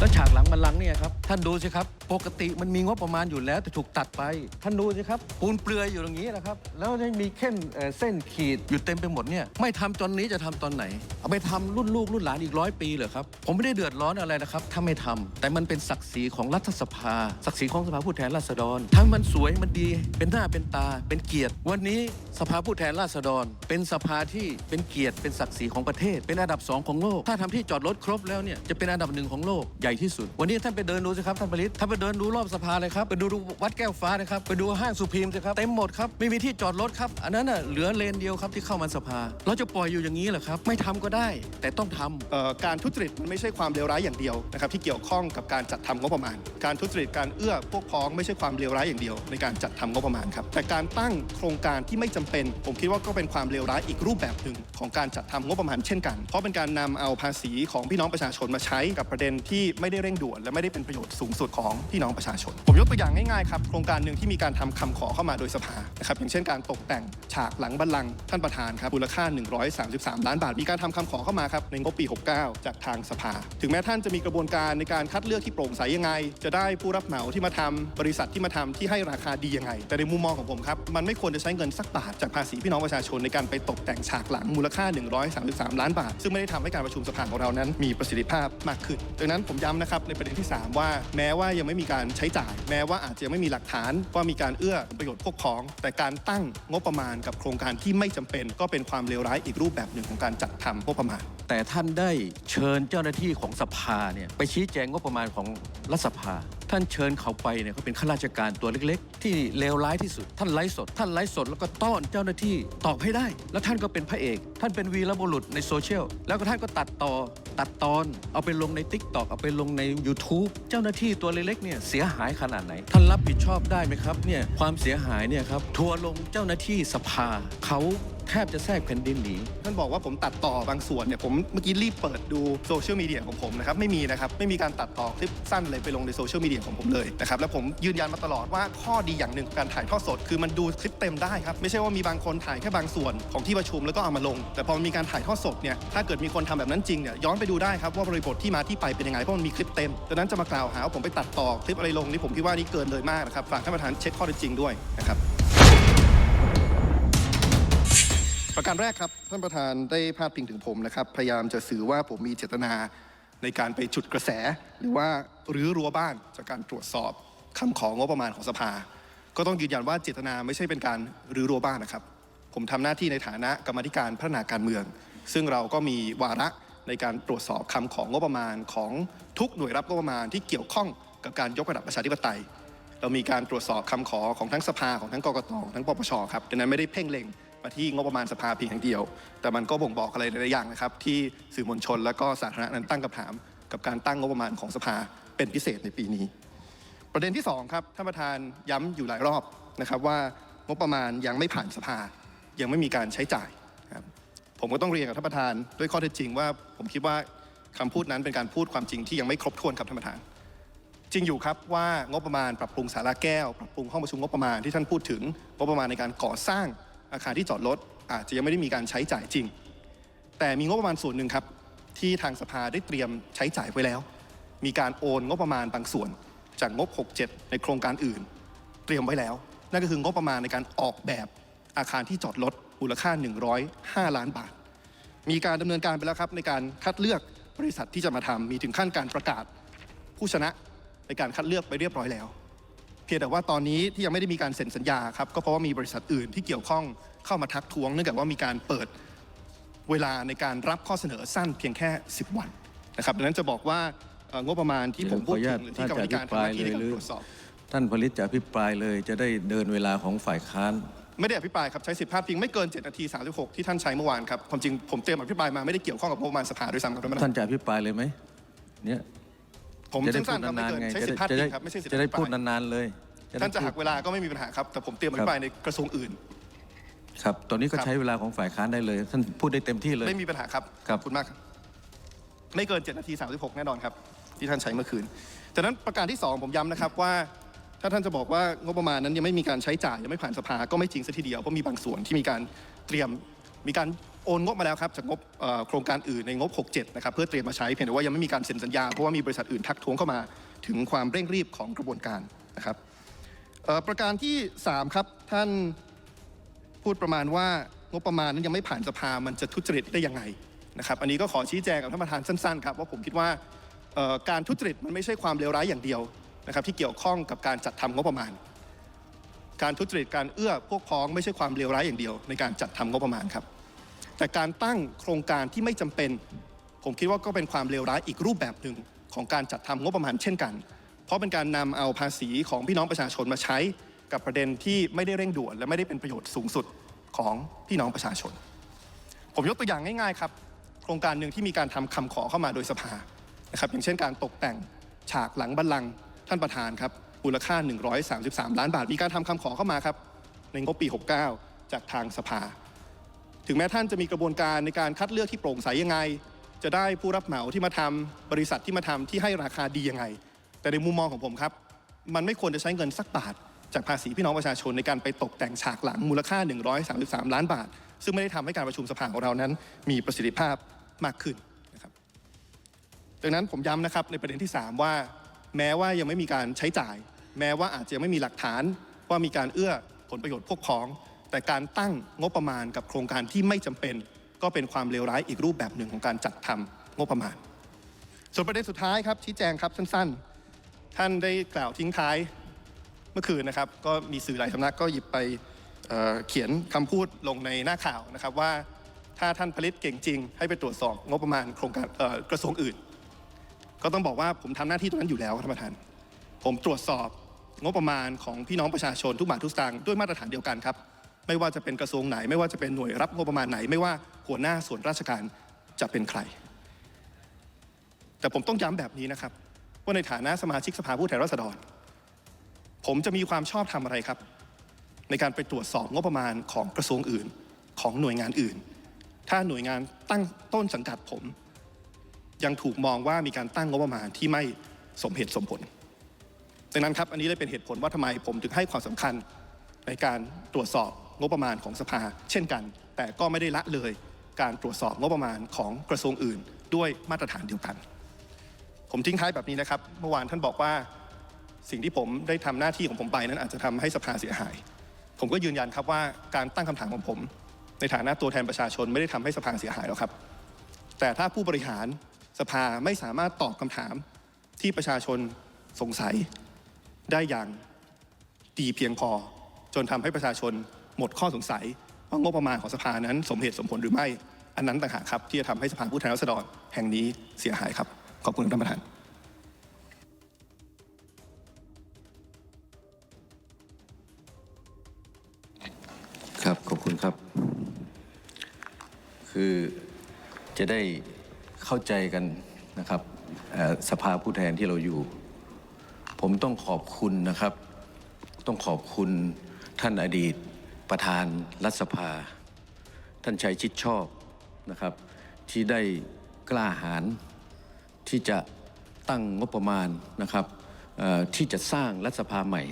แล้วฉากหลังบัลลังเนี่ยครับ ท่านดูสิครับ ปกติมันมีงบประมาณอยู่แล้ว แต่ถูกตัดไป ท่านดูสิครับ ปูนเปลือยอยู่อย่างนี้นะครับ แล้วยังมีเส้นเอ่อเส้นขีดอยู่เต็มไปหมดเนี่ย ไม่ทำตอนนี้จะทำตอนไหน เอาไปทำรุ่นลูกรุ่นหลานอีกร้อยปีเหรอครับ ผมไม่ได้เดือดร้อนอะไรนะครับ ถ้าไม่ทำแต่มันเป็นศักดิ์ศรีของรัฐสภา ศักดิ์ศรีของสภาผู้แทนราษฎรทั้งมันสวยมันดี เป็นหน้าเป็นตา เป็นเกียรติ วันนี้สภาผู้แทนราษฎร เป็นสภาที่เป็นเกียรติเป็นศักดิ์ศรีของประเทศ เป็นอันดับสองของโลก ถ้าทำที่จอดรถครบแล้วเนี่ยจะเป็นอันดับหนึ่งของโลกใหญ่ที่สุด วันนี้ท่านไปเดินดูสิครับท่านผลิตท่านไปเดินดูรอบสภาเลยครับไปดูวัดแก้วฟ้านะครับไปดูห้างสุพีมสิครับเต็มหมดครับไม่มีที่จอดรถครับอันนั้นน่ะเหลือเลนเดียวครับที่เข้ามาสภา เราจะปล่อยอยู่อย่างนี้เหรอครับไม่ทำก็ได้ แต่ต้องทำ เอ่อการทุจริตมันไม่ใช่ความเลวร้ายอย่างเดียวนะครับที่เกี่ยวข้องกับการจัดทำงบประมาณ การทุจริตการเอื้อพวกพ้องไม่ใช่ความเลวร้ายอย่างเดียว ในการจัดทำงบประมาณครับแต่การตั้งโครงการที่ไม่จำเป็น ผมคิดว่าก็เป็นความเลวร้ายอีกรูปแบบหนึ่งของการจัดทำงบประมาณเช่นกัน เพราะเป็นการนำเอาภาษีของพี่น้องประชาชนมาใช้กับประเด็นที่ไม่ได้เร่งด่วนและไม่ได้เป็นประโยชน์สูงสุดของพี่น้องประชาชน ผมยกตัวอย่างง่ายๆครับโครงการหนึ่งที่มีการทำคำขอเข้ามาโดยสภานะครับอย่างเช่นการตกแต่งฉากหลังบัลลังก์ท่านประธานครับมูลค่า 133 ล้านบาท มีการทำคำขอเข้ามาครับในงบปี 69 จากทางสภา ถึงแม้ท่านจะมีกระบวนการในการคัดเลือกที่โปร่งใสยังไง จะได้ผู้รับเหมาที่มาทำบริษัทที่มาทำที่ให้ราคาดียังไง แต่ในมุมมองของผมครับมันไม่ควรจะใช้เงินสักบาทจากภาษีพี่น้องประชาชนในการไปตกแต่งฉากหลังมูลค่า 133 ล้านบาท ซึ่งไม่ได้ทำให้การประชุมสภาของเรานั้นมีประสิทธิภาพมากขึ้นดังนั้นผมย้ำนะครับในประเด็นที่ 3 ว่าแม้ว่ายังไม่มีการใช้จ่าย แม้ว่าอาจจะยังไม่มีหลักฐานว่ามีการเอื้อประโยชน์พวกพ้อง แต่การตั้งงบประมาณกับโครงการที่ไม่จำเป็น ก็เป็นความเลวร้ายอีกรูปแบบหนึ่งของการจัดทำงบประมาณ แต่ท่านได้เชิญเจ้าหน้าที่ของสภาเนี่ยไปชี้แจงงบประมาณของรัฐสภา ท่านเชิญเขาไปเนี่ยเขาเป็นข้าราชการตัวเล็ก ๆ ที่เลวร้ายที่สุด ท่านไลฟ์สด ท่านไลฟ์สดแล้วก็ต้อนเจ้าหน้าที่ตอบให้ได้ แล้วท่านก็เป็นพระเอก ท่านเป็นวีรบุรุษในโซเชียลแล้วก็ท่านก็ตัดต่อตัดตอน เอาไปลงใน t ิ k t o k เอาไปลงใน YouTube เจ้าหน้าที่ตัวเล็กๆเนี่ยเสียหายขนาดไหน ท่านรับผิดชอบได้ไหมครับเนี่ยความเสียหายเนี่ยครับทัวลงเจ้าหน้าที่สภาเขาแทบจะแทรกแผ่นดินหนีท่านบอกว่าผมตัดต่อบางส่วนเนี่ยผมเมื่อกี้รีบเปิดดูโซเชียลมีเดียของผมนะครับไม่มีนะครับไม่มีการตัดต่อคลิปสั้นเลยไปลงในโซเชียลมีเดียของผมเลยนะครับแล้วผมยืนยันมาตลอดว่าข้อดีอย่างหนึ่งของการถ่ายทอดสด คือมันดูคลิปเต็มได้ครับไม่ใช่ว่ามีบางคนถ่ายแค่บางส่วนของที่ประชุมแล้วก็เอามาลง แต่พอมีการถ่ายทอดสดเนี่ยถ้าเกิดมีคนทำแบบนั้นจริงเนี่ยย้อนไปดูได้ครับว่าบริบทที่มาที่ไปเป็นยังไงเพราะมันมีคลิปเต็มดังนั้นจะมากล่าวหาว่าผมไปตัดต่อคลิปอะไรลงนี่ผมคิดว่านี่เกินเลยมากนะครับฝากท่านประธานเช็คข้อเท็จจริงด้วยนะครับ ประการแรกครับท่านประธานได้พาดพิงถึงผมนะครับ พยายามจะสื่อว่าผมมีเจตนาในการไปฉุดกระแส หรือว่ารื้อรั้วบ้านจากการตรวจสอบคำของงบประมาณของสภา ก็ต้องยืนยันว่าเจตนาไม่ใช่เป็นการรื้อรั้วบ้านนะครับ ผมทำหน้าที่ในฐานะกรรมธิการพัฒนาการเมือง ซึ่งเราก็มีวาระในการตรวจสอบคำของงบประมาณของทุกหน่วยรับงบประมาณที่เกี่ยวข้องกับการยกระดับประชาธิปไตย เรามีการตรวจสอบคำขอของทั้งสภาของทั้งกกตของทั้งปปชครับดังนั้นไม่ได้เพ่งเล็ง มาที่งบประมาณสภาเพียงอย่างเดียว แต่มันก็บ่งบอกอะไรหลายอย่างนะครับที่สื่อมวลชนและก็สาธารณะนั้นตั้งคำถาม กับการตั้งงบประมาณของสภาเป็นพิเศษในปีนี้ ประเด็นที่สองครับท่านประธานย้ำอยู่หลายรอบนะครับว่างบประมาณยังไม่ผ่านสภา ยังไม่มีการใช้จ่ายครับผมก็ต้องเรียนกับท่านประธานด้วยข้อเท็จจริงว่าผมคิดว่าคำพูดนั้นเป็นการพูดความจริงที่ยังไม่ครบถ้วนครับท่านประธาน จริงอยู่ครับว่างบประมาณปรับปรุงสาราแก้ว ปรับปรุงห้องประชุมงบประมาณที่ท่านพูดถึงงบประมาณในการก่อสร้าง อาคารที่จอดรถอาจจะยังไม่ได้มีการใช้จ่ายจริง แต่มีงบประมาณส่วนหนึ่งครับ ที่ทางสภาได้เตรียมใช้จ่ายไว้แล้ว มีการโอนงบประมาณบางส่วน จากงบ 67 ในโครงการอื่น เตรียมไว้แล้ว นั่นก็คืองบประมาณในการออกแบบอาคารที่จอดรถมูลค่า 105 ล้านบาท มีการดำเนินการไปแล้วครับในการคัดเลือกบริษัทที่จะมาทำมีถึงขั้นการประกาศผู้ชนะในการคัดเลือกไปเรียบร้อยแล้ว พียงแต่ว่าตอนนี้ที่ยังไม่ได้มีการเซ็นสัญญาครับก็เพราะว่ามีบริษัทอื่นที่เกี่ยวข้องเข้ามาทักท้วงเนื่องจากว่ามีการเปิดเวลาในการรับข้อเสนอสั้นเพียงแค่ 10 วันนะครับดังนั้นจะบอกว่าเอ่องบประมาณที่ผมพูดถึงหรือที่กรรมธิการทำหน้าที่ในการตรวจสอบท่านผลิตจะอภิปรายเลยจะได้เดินเวลาของฝ่ายค้าน ไม่ได้อภิปรายครับใช้สิทธิภาพพิงไม่เกิน7นาที36 ที่ท่านใช้เมื่อวานครับความจริงผมเตรียมอภิปรายมาไม่ได้เกี่ยวข้องกับงบประมาณสภาด้วยซ้ำครับท่านประธาท่านนจะอภิปรายเลยไหมเนี่ย ผมจะได้สั้พูดนๆครับไม่นานเกิๆนไงใช้จะสิทได้ธิภาพจะพิได้งครับไม่ใช่สิทธิจะได้อภิปพูดรายนานๆเลยได้ท่านจะพูหัดกเวลาก็ไม่มีปัญหาครับ แต่ผมเตรียมอภิปรายในกระทรวงอื่น ครับ ตอนนี้ก็ครับ ใช้เวลาของฝ่ายค้านได้เลย ท่านพูดได้เต็มที่เลย ไม่มีปัญหาครับครับ ขอบคุณมากครับไม่เกิน7นาที36 แน่นอนครับ ที่ท่านใช้เมื่อคืนจากนั้นประการที่ 2 ผมย้ำนะครับว่า ถ้าท่านจะบอกว่างบประมาณนั้นยังไม่มีการใช้จ่ายยังไม่ผ่านสภาก็ไม่จริงซะทีเดียวเพราะมีบางส่วนที่มีการเตรียมมีการ โอนงบมาแล้วครับจากงบโครงการอื่นในงบ 67 นะครับเพื่อเตรียมมาใช้เพียงแต่ว่ายังไม่มีการเซ็นสัญญาเพราะว่ามีบริษัทอื่นทักท้วงเข้ามาถึงความเร่งรีบของกระบวนการนะครับประการที่ 3 ครับท่านพูดประมาณว่างบประมาณนั้นยังไม่ผ่านสภามันจะทุจริตได้ยังไงนะครับอันนี้ก็ขอชี้แจงกับท่านประธานสั้นๆครับว่าผมคิดว่าการทุจริตมันไม่ใช่ความเลวร้ายอย่างเดียวนะครับที่เกี่ยวข้องกับการจัดทำงบประมาณ การทุจริตการเอื้อพวกพ้องไม่ใช่ความเลวร้ายอย่างเดียวในการจัดทำงบประมาณครับ แต่การตั้งโครงการที่ไม่จำเป็น ผมคิดว่าก็เป็นความเลวร้ายอีกรูปแบบหนึ่งของการจัดทำงบประมาณเช่นกัน เพราะเป็นการนำเอาภาษีของพี่น้องประชาชนมาใช้กับประเด็นที่ไม่ได้เร่งด่วน และไม่ได้เป็นประโยชน์สูงสุดของพี่น้องประชาชน ผมยกตัวอย่างง่ายๆครับโครงการหนึ่งที่มีการทำคำขอเข้ามาโดยสภานะครับอย่างเช่นการตกแต่งฉากหลังบัลลังก์ท่านประธานครับมูลค่า 133 ล้านบาท มีการทำคำขอเข้ามาครับในงบปี 69 จากทางสภา ถึงแม้ท่านจะมีกระบวนการในการคัดเลือกที่โปร่งใสยังไง จะได้ผู้รับเหมาที่มาทำบริษัทที่มาทำที่ให้ราคาดียังไง แต่ในมุมมองของผมครับ มันไม่ควรจะใช้เงินสักบาท จากภาษีพี่น้องประชาชนในการไปตกแต่งฉากหลังมูลค่า 133 ล้านบาท ซึ่งไม่ได้ทำให้การประชุมสภาของเรานั้น มีประสิทธิภาพมากขึ้นนะครับดังนั้นผมย้ำนะครับในประเด็นที่ 3 ว่า แม้ว่ายังไม่มีการใช้จ่าย แม้ว่าอาจจะยังไม่มีหลักฐานว่ามีการเอื้อผลประโยชน์พวกพ้อง แต่การตั้งงบประมาณกับโครงการที่ไม่จำเป็น ก็เป็นความเลวร้ายอีกรูปแบบหนึ่งของการจัดทำงบประมาณ ส่วนประเด็นสุดท้ายครับชี้แจงครับสั้นๆ ท่านได้กล่าวทิ้งท้ายเมื่อคืนนะครับ ก็มีสื่อหลายสำนักก็หยิบไปเเขียนคำพูดลงในหน้าข่าวนะครับว่าถ้าท่านผลิตเก่งจริง ให้ไปตรวจสอบงบประมาณโครงการกระทรวงอื่น ก็ต้องบอกว่าผมทำหน้าที่ตรงนั้นอยู่แล้วท่านประธาน ผมตรวจสอบงบประมาณของพี่น้องประชาชนทุกบาททุกสตางค์ด้วยมาตรฐานเดียวกันครับ ไม่ว่าจะเป็นกระทรวงไหน ไม่ว่าจะเป็นหน่วยรับงบประมาณไหน ไม่ว่าหัวหน้าส่วนราชการจะเป็นใคร แต่ผมต้องย้ำแบบนี้นะครับว่าในฐานะสมาชิกสภาผู้แทนราษฎร ผมจะมีความชอบทำอะไรครับ ในการไปตรวจสอบงบประมาณของกระทรวงอื่นของหน่วยงานอื่น ถ้าหน่วยงานตั้งต้นสังกัดผม ยังถูกมองว่ามีการตั้งงบประมาณที่ไม่สมเหตุสมผลดังนั้นครับอันนี้เลยเป็นเหตุผลว่าทำไมผมถึงให้ความสำคัญในการตรวจสอบ งบประมาณของสภา เช่นกัน แต่ก็ไม่ได้ละเลยการตรวจสอบงบประมาณของกระทรวงอื่น ด้วยมาตรฐานเดียวกัน ผมทิ้งท้ายแบบนี้นะครับ เมื่อวานท่านบอกว่าสิ่งที่ผมได้ทำหน้าที่ของผมไปนั้นอาจจะทำให้สภาเสียหาย ผมก็ยืนยันครับว่าการตั้งคำถามของผม ในฐานะตัวแทนประชาชนไม่ได้ทำให้สภาเสียหายหรอกครับ แต่ถ้าผู้บริหารสภาไม่สามารถตอบคำถามที่ประชาชนสงสัยได้อย่างดีเพียงพอ จนทำให้ประชาชน หมดข้อสงสัยว่างบประมาณของสภานั้นสมเหตุสมผลหรือไม่ อันนั้นต่างหากครับ ที่จะทำให้สภาผู้แทนราษฎรแห่งนี้เสียหายครับ ขอบคุณท่านประธานครับขอบคุณครับ คือจะได้เข้าใจกันนะครับสภาผู้แทนที่เราอยู่ ผมต้องขอบคุณนะครับ ต้องขอบคุณท่านอดีต ประธานรัฐสภา ท่านชัยชิดชอบนะครับ ที่ได้กล้าหาญที่จะตั้งงบประมาณนะครับที่จะสร้างรัฐสภาใหม่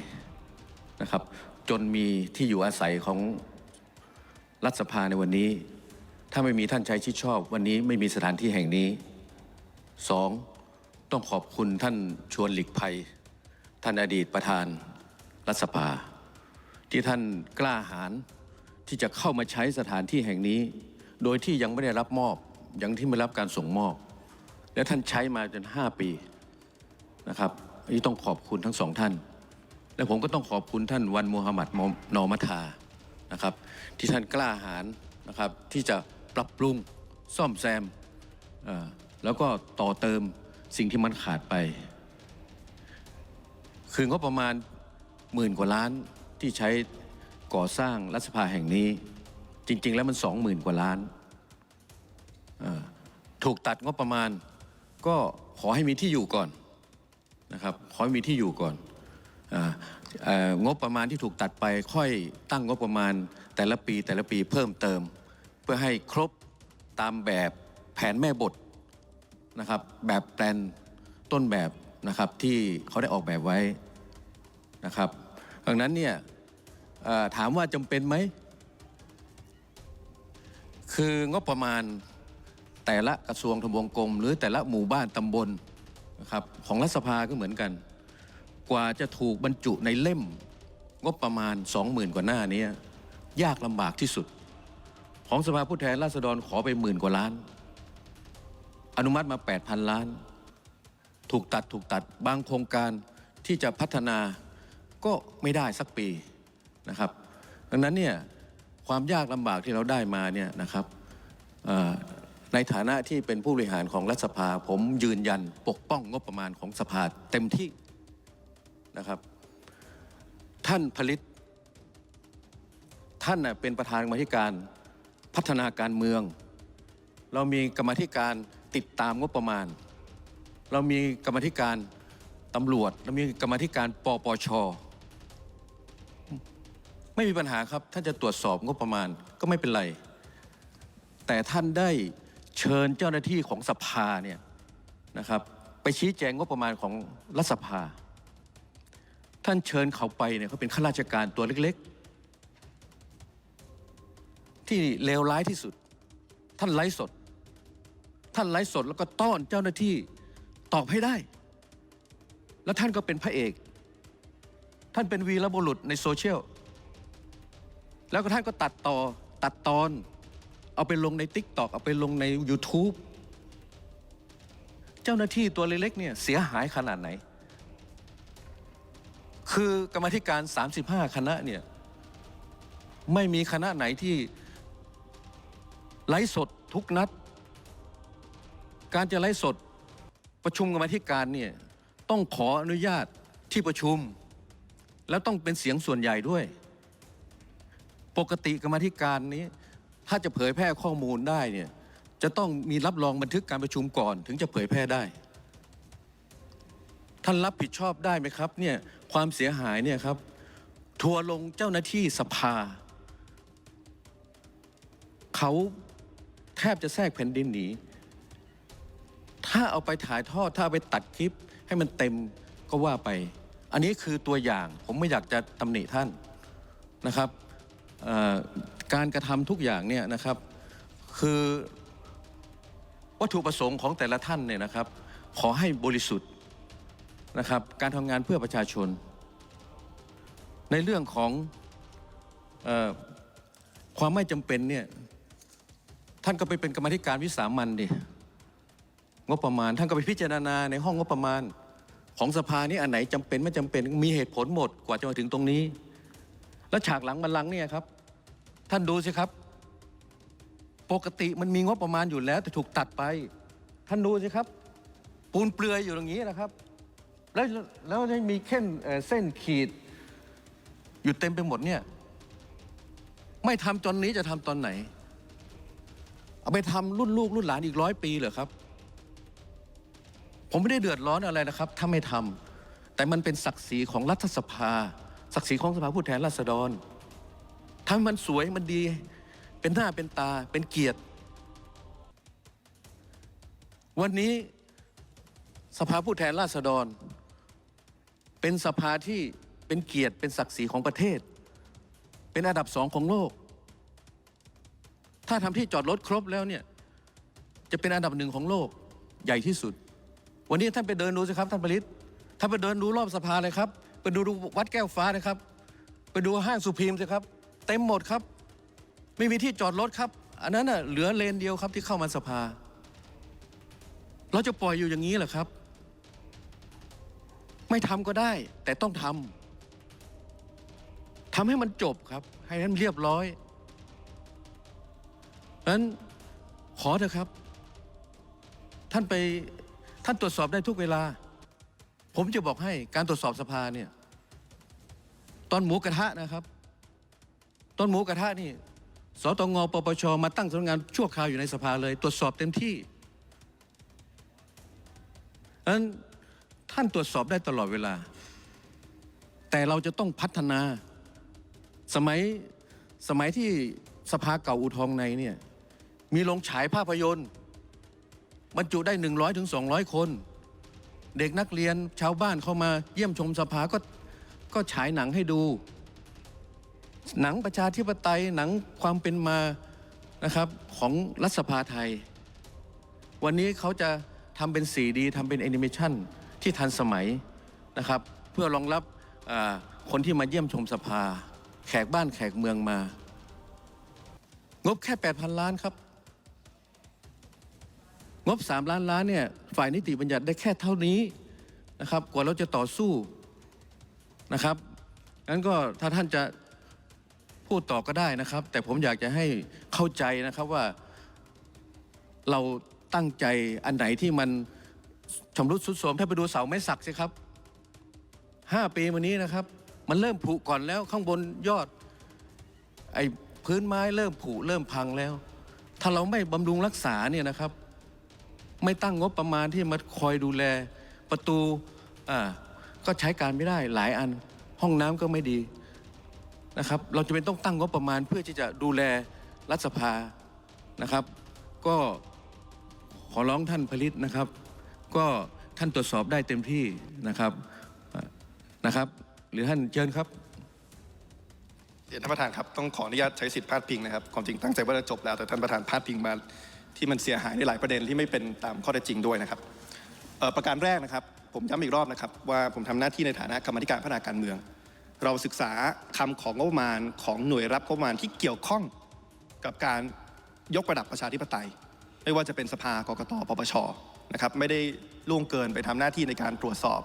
นะครับ จนมีที่อยู่อาศัยของรัฐสภาในวันนี้ ถ้าไม่มีท่านชัยชิดชอบ วันนี้ไม่มีสถานที่แห่งนี้สองต้องขอบคุณท่านชวนหลีกภัย ท่านอดีตประธานรัฐสภา ที่ท่านกล้าหาญที่จะเข้ามาใช้สถานที่แห่งนี้ โดยที่ยังไม่ได้รับมอบยังที่ไม่รับการส่งมอบ และท่านใช้มาจนห้าปีนะครับอันนี้ต้องขอบคุณทั้งสองท่าน และผมก็ต้องขอบคุณท่านวันมูฮัมหมัดนอมัทานะครับ ที่ท่านกล้าหาญนะครับที่จะปรับปรุงซ่อมแซมแล้วก็ต่อเติมสิ่งที่มันขาดไป คืองบประมาณหมื่นกว่าล้าน ที่ใช้ก่อสร้างรัฐสภาแห่งนี้ จริง ๆ แล้วมันสองหมื่นกว่าล้านถูกตัดงบประมาณ ก็ขอให้มีที่อยู่ก่อนนะครับขอให้มีที่อยู่ก่อนอองบประมาณที่ถูกตัดไปค่อยตั้งงบประมาณแต่ละปีแต่ละปีเพิ่มเติม เพื่อให้ครบตามแบบแผนแม่บทนะครับแบบแปลนต้นแบบนะครับที่เขาได้ออกแบบไว้นะครับ ดังนั้นเนี่ยถามว่าจำเป็นไหมคคืองบประมาณแต่ละกระทรวงทบวงกรม หรือแต่ละหมู่บ้านตำบลนะครับของรัฐสภาก็เหมือนกัน กว่าจะถูกบรรจุในเล่มงบประมาณ 20,000 กว่าหน้านี้ยากลำบากที่สุด ของสภาผู้แทนราษฎรขอไปหมื่นกว่าล้าน อนุมัติมา 8,000 ล้าน ถูกตัดถูกตัดบางโครงการที่จะพัฒนา ก็ไม่ได้สักปีนะครับ ดังนั้นเนี่ยความยากลำบากที่เราได้มาเนี่ยนะครับในฐานะที่เป็นผู้บริหารของรัฐสภา ผมยืนยันปกป้องงบประมาณของสภาเต็มที่นะครับ ท่านผลิต ท่านเป็นประธานกรรมธิการพัฒนาการเมือง เรามีกรรมธิการติดตามงบประมาณ เรามีกรรมธิการตำรวจ เรามีกรรมธิการปปช ไม่มีปัญหาครับ ท่านจะตรวจสอบงบประมาณก็ไม่เป็นไร แต่ท่านได้เชิญเจ้าหน้าที่ของสภาเนี่ยนะครับ ไปชี้แจงงบประมาณของรัฐสภา ท่านเชิญเขาไปเนี่ยเขาเป็นข้าราชการตัวเล็กๆ ที่เลวร้ายที่สุด ท่านไลฟ์สด ท่านไลฟ์สดแล้วก็ต้อนเจ้าหน้าที่ตอบให้ได้ แล้วท่านก็เป็นพระเอก ท่านเป็นวีรบุรุษในโซเชียล แล้วก็ท่านก็ตัดต่อตัดตอน เอาไปลงใน t ิ k t o k เอาไปลงใน YouTube เจ้าหน้าที่ตัวเล็กๆเนี่ยเสียหายขนาดไหน คือกรรมธิการ 35 คณะเนี่ยไม่มีคณะไหนที่ไลฟ์สดทุกนัด การจะไลฟ์สดประชุมกรรมธิการเนี่ยต้องขออนุญาตที่ประชุม แล้วต้องเป็นเสียงส่วนใหญ่ด้วย ปกติกรรมธิการนี้ ถ้าจะเผยแพร่ข้อมูลได้เนี่ยจะต้องมีรับรองบันทึกการประชุมก่อน ถึงจะเผยแพร่ได้ ท่านรับผิดชอบได้ไหมครับเนี่ยความเสียหายเนี่ยครับ ทัวลงเจ้าหน้าที่สภา เขาแทบจะแทรกแผ่นดินหนีถ้าเอาไปถ่ายทอดถ้าเอาไปตัดคลิปให้มันเต็มก็ว่าไป อันนี้คือตัวอย่าง ผมไม่อยากจะตำหนิท่านนะครับ การกระทำทุกอย่างเนี่ยนะครับ คือวัตถุประสงค์ของแต่ละท่านเนี่ยนะครับ ขอให้บริสุทธิ์นะครับ การทำงานเพื่อประชาชน ในเรื่องของออความไม่จำเป็นเนี่ยท่านก็ไปเป็นกรรมธิการวิสามันดิงบประมาณ ท่านก็ไปพิจารณาในห้องงบประมาณของสภานี่อันไหนจำเป็นไม่จำเป็นมีเหตุผลหมดกว่าจะมาถึงตรงนี้ แล้วฉากหลังบัลลังเนี่ยครับ ท่านดูสิครับ ปกติมันมีงบประมาณอยู่แล้ว แต่ถูกตัดไป ท่านดูสิครับ ปูนเปลือยอยู่ตรงนี้นะครับ แล้วแล้วยังมีเส้นเอ่อเส้นขีด อยู่เต็มไปหมดเนี่ย ไม่ทำตอนนี้จะทำตอนไหน เอาไปทำรุ่นลูกรุ่นหลานอีกร้อยปีเหรอครับ ผมไม่ได้เดือดร้อนอะไรนะครับ ถ้าไม่ทำแต่มันเป็นศักดิ์ศรีของรัฐสภา ศักดิ์ศรีของสภาผู้แทนราษฎรทำให้มันสวยมันดี เป็นหน้าเป็นตาเป็นเกียรติ วันนี้สภาผู้แทนราษฎร เป็นสภาที่เป็นเกียรติเป็นศักดิ์ศรีของประเทศ เป็นอันดับสองของโลก ถ้าทำที่จอดรถครบแล้วเนี่ยจะเป็นอันดับหนึ่งของโลกใหญ่ที่สุด วันนี้ท่านไปเดินดูสิครับท่านผลิตท่านไปเดินดูรอบสภาเลยครับ ไปดูวัดแก้วฟ้าเลยครับ ไปดูห้างสุพีมสิครับ เต็มหมดครับ ไม่มีที่จอดรถครับ อันนั้นน่ะเหลือเลนเดียวครับที่เข้ามาสภา เราจะปล่อยอยู่อย่างนี้เหรอครับ ไม่ทำก็ได้ แต่ต้องทำทำให้มันจบครับ ให้มันเรียบร้อยนั้นขอเถอะครับ ท่านไปท่านตรวจสอบได้ทุกเวลา ผมจะบอกให้การตรวจสอบสภาเนี่ยตอนหมูกระทะนะครับ ตอนหมูกระทะนี่สตงปปชมาตั้งสำนักงานชั่วคราวอยู่ในสภาเลย ตรวจสอบเต็มที่ดังนั้นท่านตรวจสอบได้ตลอดเวลา แต่เราจะต้องพัฒนา สมัยสมัยที่สภาเก่าอูทองในเนี่ยมีโรงฉายภาพยนตร์บรรจุได้ 100ถึง200 คน เด็กนักเรียนชาวบ้านเข้ามาเยี่ยมชมสภาก็ก็ฉายหนังให้ดู หนังประชาธิปไตยหนังความเป็นมานะครับของรัฐสภาไทย วันนี้เขาจะทำเป็น 4D ทำเป็นแอนิเมชันที่ทันสมัยนะครับเพื่อรองรับคนที่มาเยี่ยมชมสภา แขกบ้านแขกเมืองมา งบแค่ 8,000 ล้านครับ งบ 3 ล้านล้านเนี่ยฝ่ายนิติบัญญัติได้แค่เท่านี้นะครับ กว่าเราจะต่อสู้นะครับงั้นก็ถ้าท่านจะพูดต่อก็ได้นะครับ แต่ผมอยากจะให้เข้าใจนะครับว่าเราตั้งใจอันไหนที่มันชำรุดสุดโทรมถ้าไปดูเสาไม้สักสิครับห้าปีมานี้นะครับ มันเริ่มผุก่อนแล้วข้างบนยอด ไอ้พื้นไม้เริ่มผุเริ่มพังแล้ว ถ้าเราไม่บำรุงรักษาเนี่ยนะครับ ไม่ตั้งงบประมาณที่มาคอยดูแลประตูก็ใช้การไม่ได้หลายอัน ห้องน้ำก็ไม่ดีนะครับ เราจะเป็นต้องตั้งงบประมาณเพื่อที่จะดูแลรัฐสภานะครับ ก็ขอร้องท่านผลิตนะครับ ก็ท่านตรวจสอบได้เต็มที่นะครับนะครับ หรือท่านเชิญครับเรียนท่านประธานครับต้องขออนุญาตใช้สิทธิ์พาดพิงนะครับความจริงตั้งใจว่าจะจบแล้วแต่ท่านประธานพาดพิงมา ที่มันเสียหายในหลายประเด็นที่ไม่เป็นตามข้อเท็จจริงด้วยนะครับประการแรกนะครับ ผมย้ำอีกรอบนะครับ ว่าผมทำหน้าที่ในฐานะกรรมธิการพัฒนาการเมือง เราศึกษาคำของงบประมาณของหน่วยรับงบประมาณที่เกี่ยวข้องกับการยกระดับประชาธิปไตย ไม่ว่าจะเป็นสภากกตปปชนะครับไม่ได้ล่วงเกินไปทำหน้าที่ในการตรวจสอบ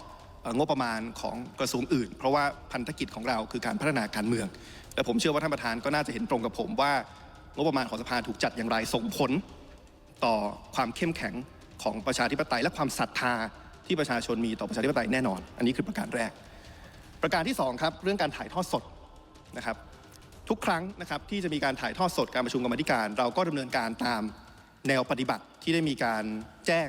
งบประมาณของกระทรวงอื่น เพราะว่าพันธกิจของเราคือการพัฒนาการเมืองและผมเชื่อว่าท่านประธานก็น่าจะเห็นตรงกับผมว่างบประมาณของสภาถูกจัดอย่างไรส่งผล ต่อความเข้มแข็งของประชาธิปไตย และความศรัทธาที่ประชาชนมีต่อประชาธิปไตยแน่นอน อันนี้คือประการแรก ประการที่สองครับเรื่องการถ่ายทอดสดนะครับทุกครั้งนะครับที่จะมีการถ่ายทอดสดการประชุมกรรมธิการ เราก็ดำเนินการตามแนวปฏิบัติที่ได้มีการแจ้ง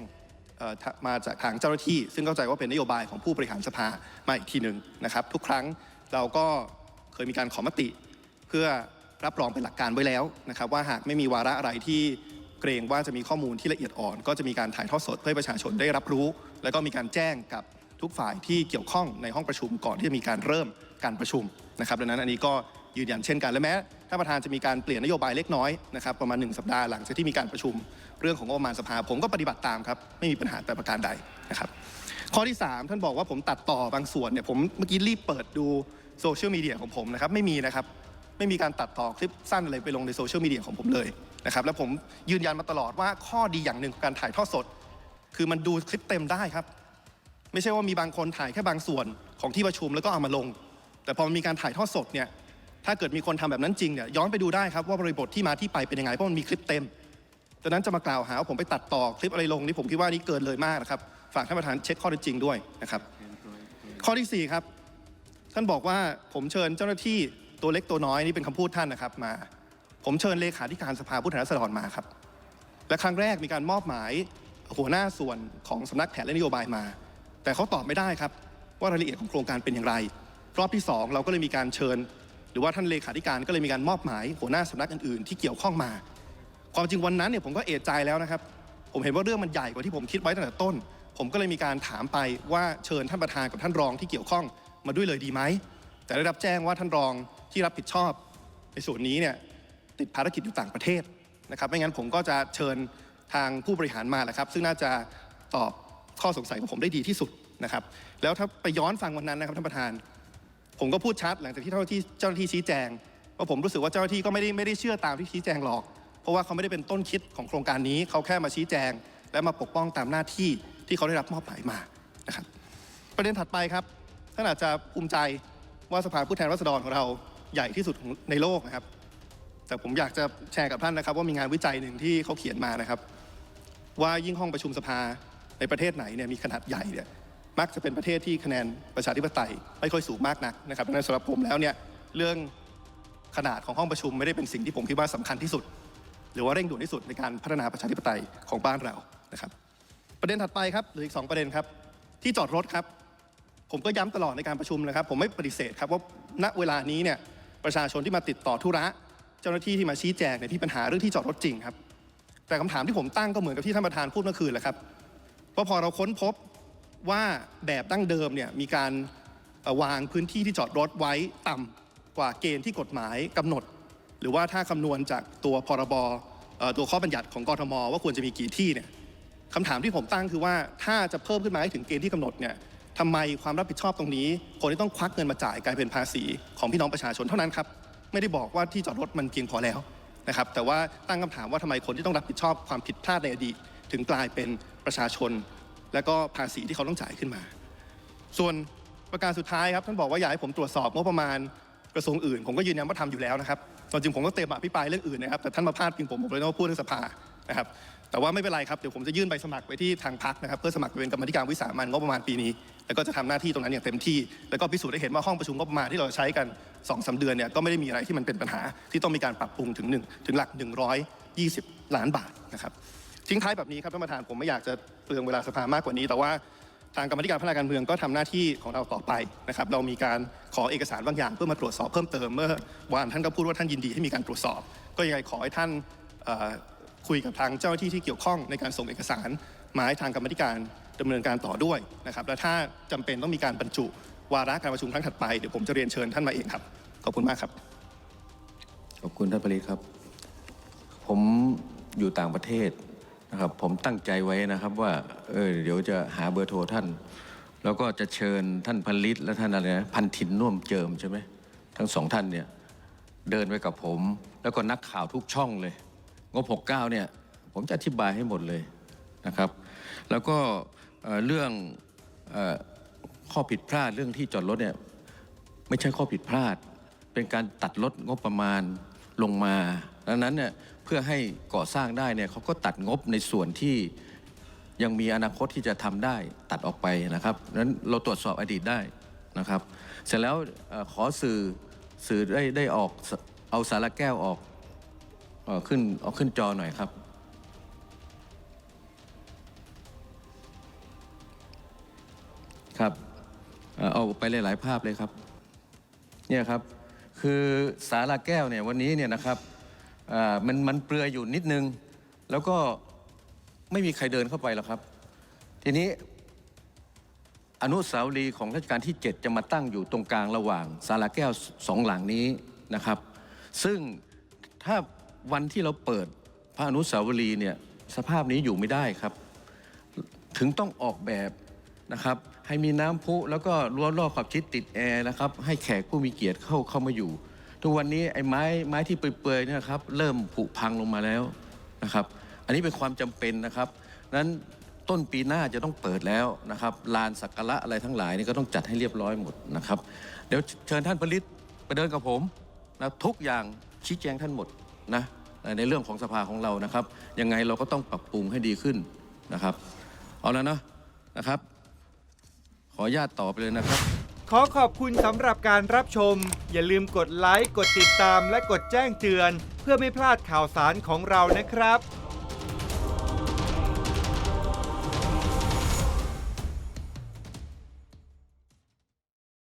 มาจากทางเจ้าหน้าที่ ซึ่งเข้าใจว่าเป็นนโยบายของผู้บริหารสภามาอีกทีหนึ่งนะครับทุกครั้งเราก็เคยมีการขอมติ เพื่อรับรองเป็นหลักการไว้แล้วนะครับว่าหากไม่มีวาระอะไรที่ เกรงว่าจะมีข้อมูลที่ละเอียดอ่อน ก็จะมีการถ่ายทอดสดเพื่อให้ประชาชนได้รับรู้ แล้วก็มีการแจ้งกับทุกฝ่ายที่เกี่ยวข้องในห้องประชุมก่อนที่จะมีการเริ่มการประชุมนะครับดังนั้นอันนี้ก็ยืนยันเช่นกันและแม้ถ้านประธานจะมีการเปลี่ยนนโยบายเล็กน้อยนะครับประมาณ 1 สัปดาห์หลังจากที่มีการประชุมเรื่องของงบประมาณสภาผมก็ปฏิบัติตามครับไม่มีปัญหาแต่ประการใดนะครับข้อที่ 3 ท่านบอกว่าผมตัดต่อบางส่วนเนี่ยผมเมื่อกี้รีบเปิดดูโซเชียลมีเดียของผมนะครับไม่มีนะครับไม่มีการตัดต่อคลิปสั้นอะไรไปลงในโซเชียลมีเดียของผมเลย นะครับแล้วผมยืนยันมาตลอดว่าข้อดีอย่างหนึ่งของการถ่ายทอดสด คือมันดูคลิปเต็มได้ครับ ไม่ใช่ว่ามีบางคนถ่ายแค่บางส่วนของที่ประชุมแล้วก็เอามาลง แต่พอมันมีการถ่ายทอดสดเนี่ยถ้าเกิดมีคนทำแบบนั้นจริงเนี่ยย้อนไปดูได้ครับว่าบริบทที่มาที่ไปเป็นยังไงเพราะมันมีคลิปเต็มดังนั้นจะมากล่าวหาว่าผมไปตัดต่อคลิปอะไรลงนี่ผมคิดว่านี่เกินเลยมากนะครับฝากท่านประธานเช็คข้อเท็จจริงด้วยนะครับ ข้อที่4ครับท่านบอกว่าผมเชิญเจ้าหน้าที่ตัวเล็กตัวน้อยนี่เป็นคำพูดท่านนะครับมา ผมเชิญเลขาธิการสภาผู้แทนราษฎรมาครับ และครั้งแรกมีการมอบหมายหัวหน้าส่วนของสำนักแผนและนโยบายมา แต่เขาตอบไม่ได้ครับ ว่ารายละเอียดของโครงการเป็นอย่างไร รอบที่ 2 เราก็เลยมีการเชิญ หรือว่าท่านเลขาธิการก็เลยมีการมอบหมายหัวหน้าสำนักอื่นๆที่เกี่ยวข้องมา ความจริงวันนั้นเนี่ยผมก็เอะใจแล้วนะครับ ผมเห็นว่าเรื่องมันใหญ่กว่าที่ผมคิดไว้ตั้งแต่ต้น ผมก็เลยมีการถามไปว่าเชิญท่านประธานกับท่านรองที่เกี่ยวข้องมาด้วยเลยดีไหมแต่ได้รับแจ้งว่าท่านรองที่รับผิดชอบในส่วนนี้เนี่ย ติดภารกิจอยู่ต่างประเทศนะครับไม่งั้นผมก็จะเชิญทางผู้บริหารมาแหละครับ ซึ่งน่าจะตอบข้อสงสัยของผมได้ดีที่สุดนะครับ แล้วถ้าไปย้อนฟังวันนั้นนะครับท่านประธาน ผมก็พูดชัดหลังจากที่เจ้าหน้าที่เจ้าหน้าที่ชี้แจงว่าผมรู้สึกว่าเจ้าหน้าที่ก็ไม่ได้ไม่ได้เชื่อตามที่ชี้แจงหรอก เพราะว่าเขาไม่ได้เป็นต้นคิดของโครงการนี้ เขาแค่มาชี้แจง และมาปกป้องตามหน้าที่ที่เขาได้รับมอบหมายมานะครับ ประเด็นถัดไปครับท่านอาจจะภูมิใจว่าสภาผู้แทนราษฎรของเราใหญ่ที่สุดในโลกนะครับ แต่ผมอยากจะแชร์กับท่านนะครับ ว่ามีงานวิจัยหนึ่งที่เขาเขียนมานะครับ ว่ายิ่งห้องประชุมสภาในประเทศไหนเนี่ยมีขนาดใหญ่เนี่ยมักจะเป็นประเทศที่คะแนนประชาธิปไตยไม่ค่อยสูงมากนักนะครับดังนั้นสำหรับผมแล้วเนี่ยเรื่องขนาดของห้องประชุมไม่ได้เป็นสิ่งที่ผมคิดว่าสำคัญที่สุด หรือว่าเร่งด่วนที่สุดในการพัฒนาประชาธิปไตยของบ้านเรานะครับ ประเด็นถัดไปครับหรืออีกสองประเด็นครับ ที่จอดรถครับ ผมก็ย้ำตลอดในการประชุมนะครับ ผมไม่ปฏิเสธครับว่าณเวลานี้เนี่ยประชาชนที่มาติดต่อธุระ เจ้าหน้าที่ที่มาชี้แจงเนี่ยที่ปัญหาเรื่องที่จอดรถจริงครับแต่คำถามที่ผมตั้งก็เหมือนกับที่ท่านประธานพูดเมื่อคืนแหละครับว่าพอเราค้นพบว่าแบบดั้งเดิมเนี่ยมีการวางพื้นที่ที่จอดรถไว้ต่ำกว่าเกณฑ์ที่กฎหมายกำหนด หรือว่าถ้าคำนวณจากตัวพรบตัวข้อบัญญัติของกรทม ว่าควรจะมีกี่ที่เนี่ยคำถามที่ผมตั้งคือว่าถ้าจะเพิ่มขึ้นมาให้ถึงเกณฑ์ที่กำหนดเนี่ยทำไมความรับผิดชอบตรงนี้ คนที่ต้องควักเงินมาจ่ายกลายเป็นภาษีของพี่น้องประชาชนเท่านั้นครับ ไม่ได้บอกว่าที่จอดรถมันเพียงพอแล้วนะครับแต่ว่าตั้งคำถามว่าทำไมคนที่ต้องรับผิดชอบความผิดพลาดในอดีต ถึงกลายเป็นประชาชน และก็ภาษีที่เขาต้องจ่ายขึ้นมา ส่วนประการสุดท้ายครับท่านบอกว่าอยากให้ผมตรวจสอบงบประมาณกระทรวงอื่น ผมก็ยืนยันว่าทำอยู่แล้วนะครับตอนจริงผมก็เตรียมอภิปรายเรื่องอื่นนะครับแต่ท่านมาพาดพิงผมผมเลยต้องมาพูดเรื่องสภา นะครับแต่ว่าไม่เป็นไรครับเดี๋ยวผมจะยื่นใบสมัครไปที่ทางพักนะครับเพื่อสมัครเป็นกรรมธิการวิสามันงบประมาณปีนี้ แล้วก็จะทำหน้าที่ตรงนั้นอย่างเต็มที่ แล้วก็พิสูจน์ให้เห็นว่าห้องประชุมงบประมาณที่เราใช้กัน2อสเดือนเนี่ยก็ไม่ได้มีอะไรที่มันเป็นปัญหาที่ต้องมีการปรับปรุงถึงหนึ่งถึงหลัก 120 ล้านบาทนะครับทิ้งท้ายแบบนี้ครับท่านประธานผมไม่อยากจะเปลืองเวลาสภามากกว่านี้ แต่ว่าทางกรรมธิการพัฒนาการเมืองก็ทำหน้าที่ของเราต่อไปนะครับเรามีการขอเอกสารบางอย่างเพื่อมาตรวจสอบเพิ่มเติมเมื่อวานท่านก็พูดว่าท่านยินดีให้มีการตรวจสอบ ก็ยังไงขอให้ท่านเคุยกับทางเจ้าหน้าที่ที่เกี่ยวข้องในการส่งเอกสารมาให้ทางกรรมธิการดำเนินการต่อด้วยนะครับและถ้าจำเป็นต้องมีการบรรจุ วาระการประชุมครั้งถัดไปเดี๋ยวผมจะเรียนเชิญท่านมาเองครับขอบคุณมากครับขอบคุณท่านผลิตครับ ผมอยู่ต่างประเทศนะครับผมตั้งใจไว้นะครับว่าเออเดี๋ยวจะหาเบอร์โทรท่าน แล้วก็จะเชิญท่านพันลิตและท่านอะไรนะพันทินน่วมเจิมใช่ไหมทั้งสองท่านเนี่ยเดินไปกับผม แล้วก็นักข่าวทุกช่องเลย งบ 69 เนี่ย ผมจะอธิบายให้หมดเลยนะครับ แล้วก็เรื่องอข้อผิดพลาดเรื่องที่จอดรถเนี่ยไม่ใช่ข้อผิดพลาด เป็นการตัดลดงบประมาณลงมาดังนั้นเนี่ยเพื่อให้ก่อสร้างได้เนี่ยเขาก็ตัดงบในส่วนที่ยังมีอนาคตที่จะทำได้ตัดออกไปนะครับนั้นเราตรวจสอบอดีตได้นะครับ เสร็จแล้วอขอสื่อสื่อได้ได้ออกเอาสารแก้วออก เออขึ้นเอาขึ้นจอหน่อยครับ ครับเอ่อเอาไปหลาย ๆ ภาพเลยครับ เนี่ยครับ คือสาราแก้วเนี่ยวันนี้เนี่ยนะครับอ่ามันมันเปลือยอยู่นิดนึง แล้วก็ไม่มีใครเดินเข้าไปหรอกครับ ทีนี้ อนุสาวรีย์ของรัชกาลที่ 7 จะมาตั้งอยู่ตรงกลางระหว่างสาราแก้วสองหลังนี้นะครับ ซึ่งถ้า วันที่เราเปิดพระอนุสาวรีย์เนี่ยสภาพนี้อยู่ไม่ได้ครับ ถึงต้องออกแบบนะครับให้มีน้ำพุแล้วก็รั้วรอบขอบชิดติดแอร์นะครับ ให้แขกผู้มีเกียรติเข้าเข้ามาอยู่ ทุกวันนี้ไอ้ไม้ไม้ที่เปื่อยๆเนี่ยครับเริ่มผุพังลงมาแล้วนะครับ อันนี้เป็นความจำเป็นนะครับนั้นต้นปีหน้าจะต้องเปิดแล้วนะครับลานสักการะอะไรทั้งหลายนี่ก็ต้องจัดให้เรียบร้อยหมดนะครับ เดี๋ยวเชิญท่านผลิตไปเดินกับผมนะทุกอย่างชี้แจงท่านหมด นะในเรื่องของสภาของเรานะครับ ยังไงเราก็ต้องปรับปรุงให้ดีขึ้นนะครับ เอาแล้วนะนะครับ ขออนุญาตต่อไปเลยนะครับ ขอขอบคุณสำหรับการรับชม อย่าลืมกดไลค์ กดติดตาม และกดแจ้งเตือน เพื่อไม่พลาดข่าวสารของเรานะครับ